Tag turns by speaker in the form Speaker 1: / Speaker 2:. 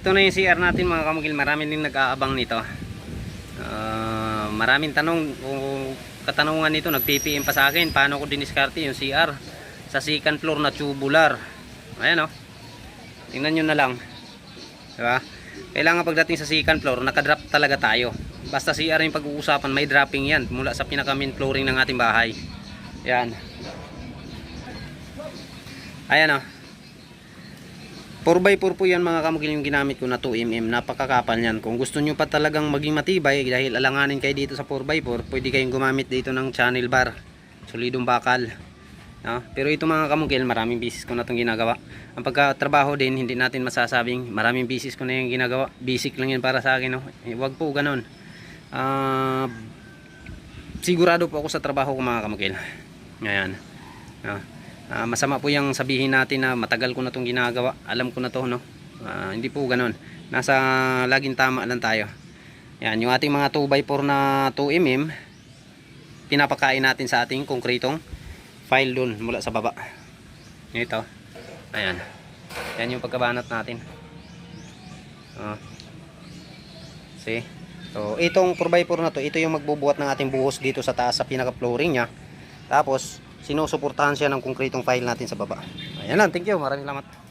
Speaker 1: Ito na yung CR natin mga kamukil. Marami din nag-aabang nito. Ah, maraming tanong kung katanungan nito nag-PPM pa sa akin paano ko diniskarte yung CR sa second floor na tubular. Ayan oh. Tingnan nyo na lang. Diba? Kailangan pagdating sa second floor, nakadrop talaga tayo. Basta CR yung pag-uusapan, may dropping yan mula sa pinaka main flooring ng ating bahay. Yan. Ayan oh. 4x4 po yan mga kamukil yung ginamit ko na 2mm. Napakakapal yan. Kung gusto nyo pa talagang maging matibay dahil alanganin kayo dito sa 4x4, pwede kayong gumamit dito ng channel bar. Solidong bakal. No? Pero ito mga kamukil, maraming bisis ko na itong ginagawa. Ang pagkatrabaho din, hindi natin masasabing maraming bisis ko na yung ginagawa. Basic lang yan para sa akin. No? Eh, wag po ganun. Ah, sigurado po ako sa trabaho ko mga kamukil. Ngayon. No? Ah, masama po yung sabihin natin na matagal ko na itong ginagawa. Alam ko na to, no? Ah, hindi po ganun. Nasa laging tama lang tayo. Yan, yung ating mga 2x4 na 2mm, pinapakain natin sa ating konkretong file dun mula sa baba. Ito. Ayan. Yan yung pagkabanat natin. Ah. See? So, itong 4x4 na to, ito yung magbubuhat ng ating buhos dito sa taas sa pinaka-flooring niya. Tapos, sinusuportahan siya ng konkretong file natin sa baba. Ayan lang, thank you. Maraming salamat.